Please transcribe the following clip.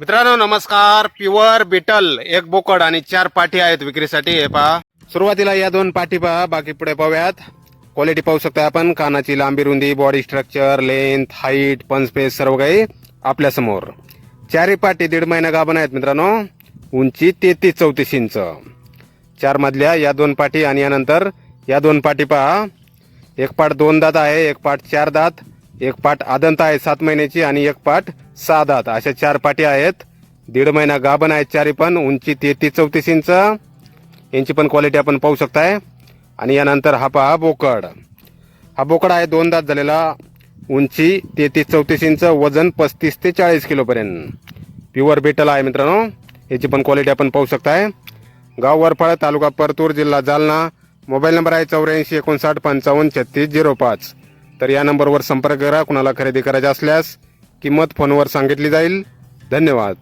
मित्रांनो नमस्कार. Pure beetle एक बोकड आणि चार पाठी आहेत विक्रीसाठी. हे पहा. सुरुवातीला या दोन पाठी पहा. बाकी पुढे पाहूयात. क्वालिटी पाहू शकता आपण. कानाची लांबी रुंदी बॉडी स्ट्रक्चर लेंथ हाईट पंचपेस सर्व काही आपल्यासमोर. चारही पाठी दीड महिना गाभण आहेत मित्रांनो. उंची तेहतीस चौतीस इंच. चार मधल्या या दोन पाठी आणि यानंतर या दोन पाठी पहा. एक पाठ दोन दात आहे एक पाठ चार दात. एक पाठ आदंत आहे सात महिन्याची आणि एक पाठ सहा दात अशा चार पाटी आहेत. दीड महिना गाभण आहेत चारी पण. उंची तेहतीस चौतीस इंच. यांची पण क्वालिटी आपण पाहू शकताय. आणि यानंतर हा पहा बोकड. हा बोकड आहे दोन दात झालेला. उंची तेहतीस चौतीस इंच वजन पस्तीस ते चाळीस किलोपर्यंत प्युअर बेटल आहे मित्रांनो. याची पण क्वालिटी आपण पाहू शकताय. गाव वरफाळ तालुका परतूर जिल्हा जालना. मोबाईल नंबर आहे चौऱ्याऐंशी एकोणसाठ पंचावन्न छत्तीस झिरो पाच. तर या नंबरवर संपर्क करा. कुणाला खरेदी करायचे असल्यास किंमत फोनवर सांगितली जाईल. धन्यवाद.